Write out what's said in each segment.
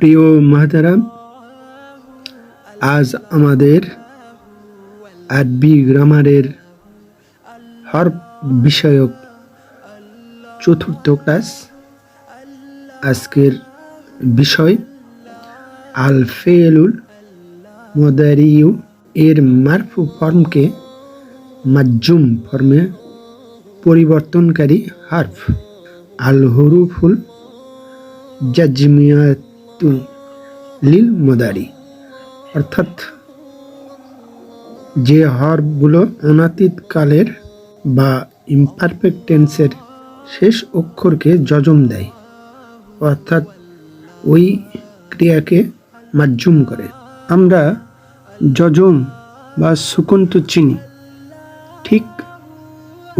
প্রিয় আজ আমাদের আরবি গ্রামারের হর বিষয়ক চতুর্থ ক্লাস আজকের বিষয় আল ফেলুল মদারিউ এর মারফু ফর্মকে মাজুম ফর্মে পরিবর্তনকারী হার্ফ। আল হরুফুল জাজমিয়াতু লিল মোদারি। অর্থাৎ যে হরফগুলো অনাতীত কালের বা ইমপারফেক্ট টেন্সের শেষ অক্ষরকে যজম দেয়, অর্থাৎ ওই ক্রিয়াকে মাজ্জুম করে। আমরা যজম বা সুকুন্ত চিনি, ঠিক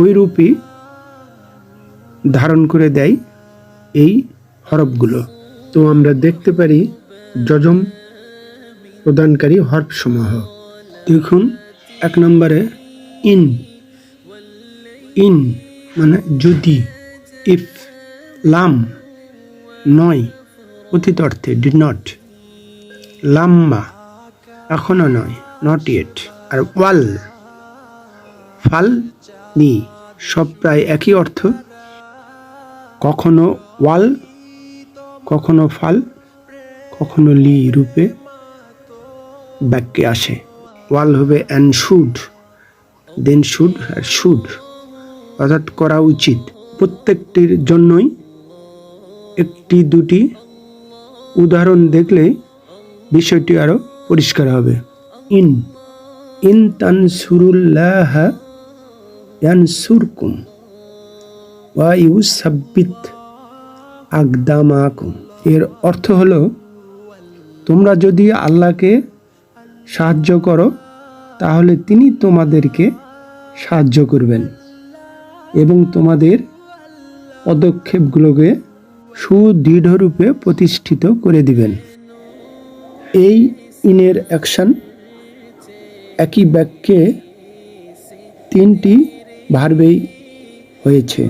ওই রূপই ধারণ করে দেয় এই হরফগুলো। তো আমরা দেখতে পারি যজম প্রদানকারী হরফ সমূহ দেখুন, এক নম্বরে ইন। ইন মানে যদি, ইফ, লাম, নয়, অতীত অর্থে ডি নট লাম্বা এখনও নয় নট ইয়েট আর ওয়াল, ফাল নি সব প্রায় একই অর্থ। কখনো ওয়াল কখনো ফাল, কখনো লি রূপে বাক্যে আসে। ওয়াল হবে অ্যান্ড শুড, দেন শুড আর শুড। অর্থাৎ করা উচিত। প্রত্যেকটির জন্যই একটি দুটি উদাহরণ দেখলে বিষয়টি আরও পরিষ্কার হবে। ইন ইন তানসুরুল্লাহ ইয়ানসুরকুম, ওয়া ইউসাব্বিত। আকদামাকুম। এর অর্থ হলো, তোমরা যদি আল্লাহকে সাহায্য করো, তাহলে তিনি তোমাদেরকে সাহায্য করবেন এবং তোমাদের পদক্ষেপগুলোকে সুদৃঢ়রূপে প্রতিষ্ঠিত করে দিবেন। এই ইনের অ্যাকশন, একই বাক্যে তিনটি ভার্বেই হয়েছে।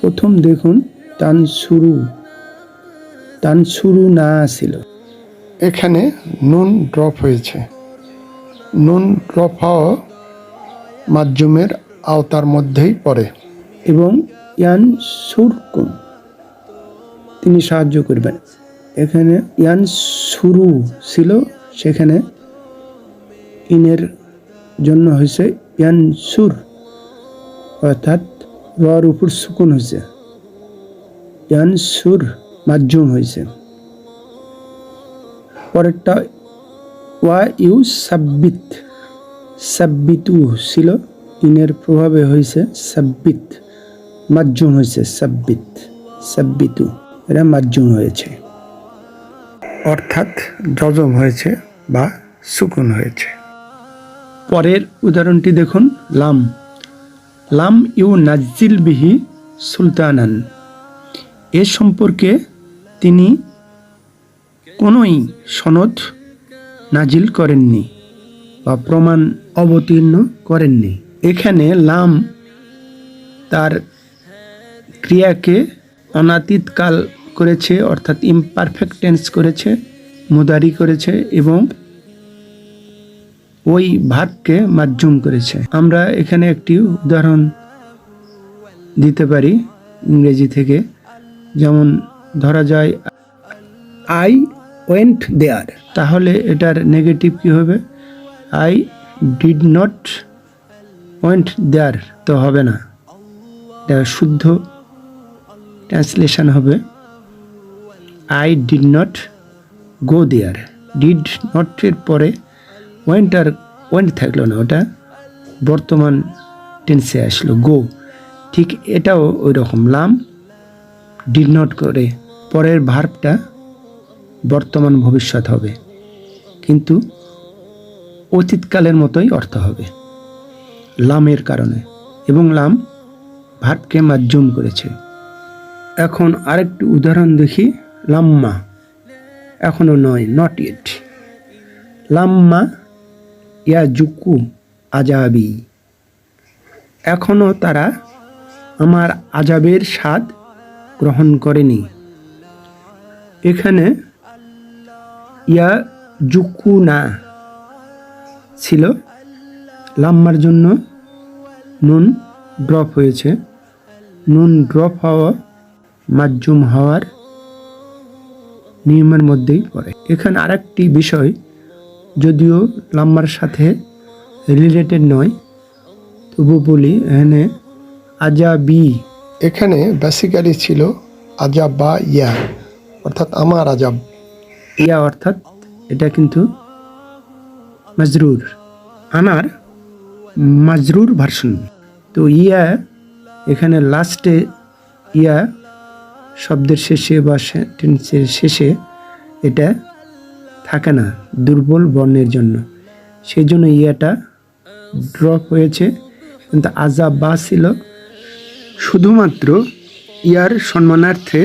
প্রথম দেখুন তান শুরু তান শুরু না ছিল এখানে নুন ড্রপ হয়েছে। নুন ড্রপ হওয়া মাধ্যমের আওতার মধ্যেই পড়ে। এবং ইয়ান সুরকুম তিনি সাহায্য করবেন। এখানে ইয়ান শুরু ছিল সেখানে ইনের জন্য হয়েছে ইয়ান সুর অর্থাৎ রর উপর সুকুন হয়েছে। ইয়ান সুর মাধ্যম হয়েছে পরেরটা, ওয়া ইউ সাব্বিত। সাব্বিতু ছিল, ইনের প্রভাবে হয়েছে সাব্বিত। মাজ্জুম হয়েছে সাব্বিত। সাব্বিতু, এরা মাজ্জুম হয়েছে। অর্থাৎ যজম হয়েছে বা সুকুন হয়েছে। পরের উদাহরণটি দেখুন, লাম। লাম ইউ নাজিল বিহি সুলতানান। এ সম্পর্কে তিনি কোনোই সনদ নাজিল করেননি বা প্রমাণ অবতীর্ণ করেননি। এখানে লাম তার ক্রিয়াকে অনাতীতকাল করেছে, অর্থাৎ ইমপারফেক্ট টেন্স করেছে, মুদারি করেছে এবং ওই ভাগকে মাজ্জুম করেছে। আমরা এখানে একটি উদাহরণ দিতে পারি ইংরেজি থেকে। যেমন ধরা যায় আই ওয়েন্ট দেয়ার তাহলে এটার নেগেটিভ কি হবে? I did not went there তো হবে না। এটা শুদ্ধ ট্রান্সলেশন হবে। I did not go there did নটের পরে ওয়েন্ট আর ওয়েন্ট থাকল না ওটা বর্তমান টেন্সে আসলো গো ঠিক এটাও ওই রকম লাম। ডিড নট করে। পরের ভার্বটা বর্তমান ভবিষ্যৎ হবে। কিন্তু অতীতকালের মতোই অর্থ হবে। লামের কারণে। এবং লাম ভার্বকে মাধ্যম করেছে। এখন আরেকটি উদাহরণ দেখি। লাম্মা। এখনও নয় নট ইট লাম্মা ইয়া জুকু আজাবি। এখনও তারা আমার আজাবের স্বাদ গ্রহণ করেনি। এখানে ইয়া জুকু না ছিল। লাম্মার জন্য নুন ড্রপ হয়েছে। নুন ড্রপ হওয়া মাজ্জুম হওয়ার নিয়মের মধ্যেই পড়ে। এখানে আরেকটি বিষয়, যদিও লাম্মার সাথে রিলেটেড নয়, তবু বলি এখানে আজাবি এখানে বেসিক্যালি ছিল আজাব বা ইয়া, অর্থাৎ আমার আজাব। ইয়া অর্থাৎ এটা কিন্তু মাজরুর আনার মাজরুর ভার্সন তো ইয়া এখানে লাস্টে ইয়া শব্দের শেষে বা সেন্টেন্সের শেষে এটা থাকে না, দুর্বল বর্ণের জন্য। সেই জন্য ইয়াটা ড্রপ হয়েছে। কিন্তু আজাব বা ছিল শুধুমাত্র ইয়ার সম্মানার্থে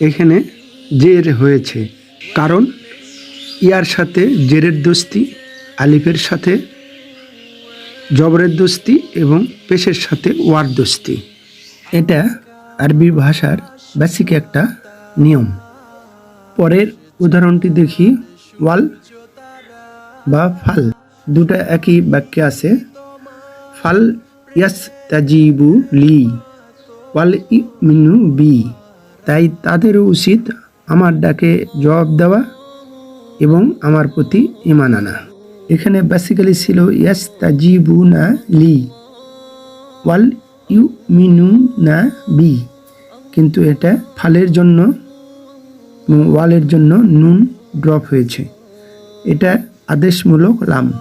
এখানে জের হয়েছে। কারণ ইয়ার সাথে জেরের দোস্তি, আলিফের সাথে জবরের দোস্তি এবং পেশের সাথে ওয়ার দোস্তি। এটা আরবি ভাষার বেসিক একটা নিয়ম। পরের উদাহরণটি দেখি, ওয়াল বা ফাল। দুটা একই বাক্যে আছে, ফাল ইয়াস তাজিবু লি। ওয়াল মিনু বি। তাই তাদেরও উচিত আমার ডাকে জবাব দেওয়া এবং আমার প্রতি ইমান আনা। এখানে বেসিক্যালি ছিল ইয়াস তাজিবু না লি। ওয়াল ইউ মিনু না বি। কিন্তু এটা ফালের জন্য ওয়ালের জন্য নুন ড্রপ হয়েছে। এটা আদেশমূলক লাম।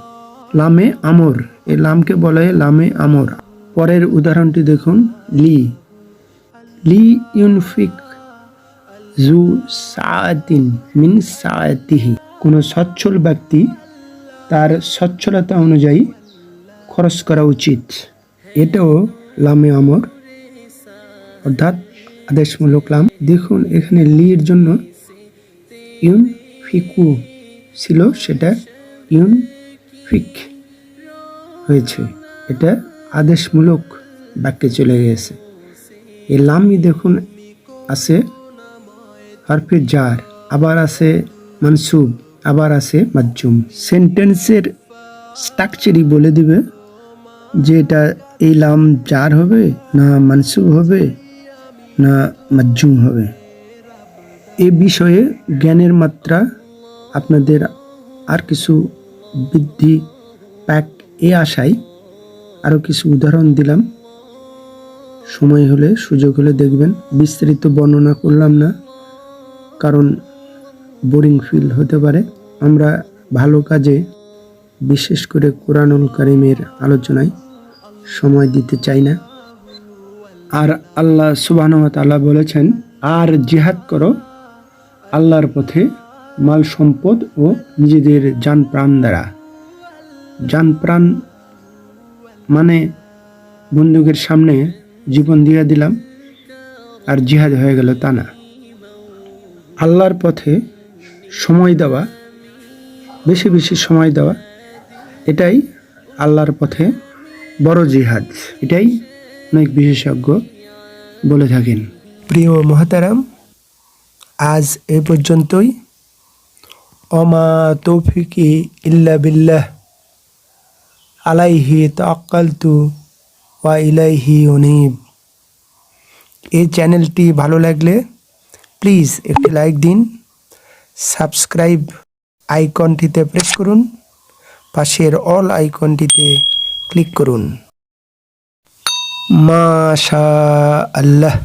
লামে আমর। এই লামকে বলে লামে আমর। পরের উদাহরণটি দেখুন। লি। লি ইউনফিক জু সাতিন মিন সাতিহি কোনো সচ্ছল ব্যক্তি তার সচ্ছলতা অনুযায়ী খরচ করা উচিত। এটাও লামে আমর। অর্থাৎ আদেশমূলক লাম। দেখুন, এখানে লির জন্য ইউন ফিকু ছিল, সেটা ইউন ফিক হয়েছে। এটা আদেশমূলক বাক্যে চলে গেছে এই লামই দেখুন আছে হরফে জার, আবার আছে মানসুব, আবার আছে মাজুম। সেন্টেন্সের স্ট্রাকচারই বলে দিবে যে এটা এই লাম জার হবে, না মানসুব হবে, না মাজুম হবে। এ বিষয়ে জ্ঞানের মাত্রা আপনাদের আর কিছু বৃদ্ধি প্যাক এ আশায় আরও কিছু উদাহরণ দিলাম। সময় হলে সুযোগ হলে দেখবেন, বিস্তারিত বর্ণনা করলাম না, কারণ বোরিং ফিল হতে পারে। আমরা ভালো কাজে, বিশেষ করে কোরআনুল কারিমের আলোচনায় সময় দিতে চাই না। আর আল্লাহ সুবাহ তাআলা বলেছেন, আর জিহাদ করো, আল্লাহর পথে মাল সম্পদ ও নিজেদের যান প্রাণ দ্বারা। যান প্রাণ মানে বন্দুকের সামনে জীবন দিয়ে দিলাম, আর জিহাদ হয়ে গেল তা না। আল্লাহর পথে সময় দেওয়া, বেশি বেশি সময় দেওয়া, এটাই আল্লাহর পথে বড় জিহাদ। এটাই অনেক বিশেষজ্ঞ বলে থাকেন। প্রিয় মহাতারাম, আজ এ পর্যন্তই। অমা তৌফিকি ইল্লা বিল্লাহ। আলাইহি তাক্কালতু ওয়া ইলাইহি উনিব এই চ্যানেলটি ভালো লাগলে প্লিজ একটি লাইক দিন, সাবস্ক্রাইব আইকনটিতে প্রেস করুন, পাশের অল আইকনটিতে ক্লিক করুন। মাশা আল্লাহ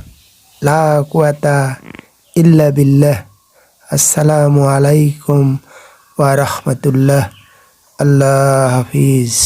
লা কুয়াতা ইল্লা বিল্লাহ। আসসালামু আলাইকুম ওয়া রাহমাতুল্লাহ। আল্লাহ হাফিজ।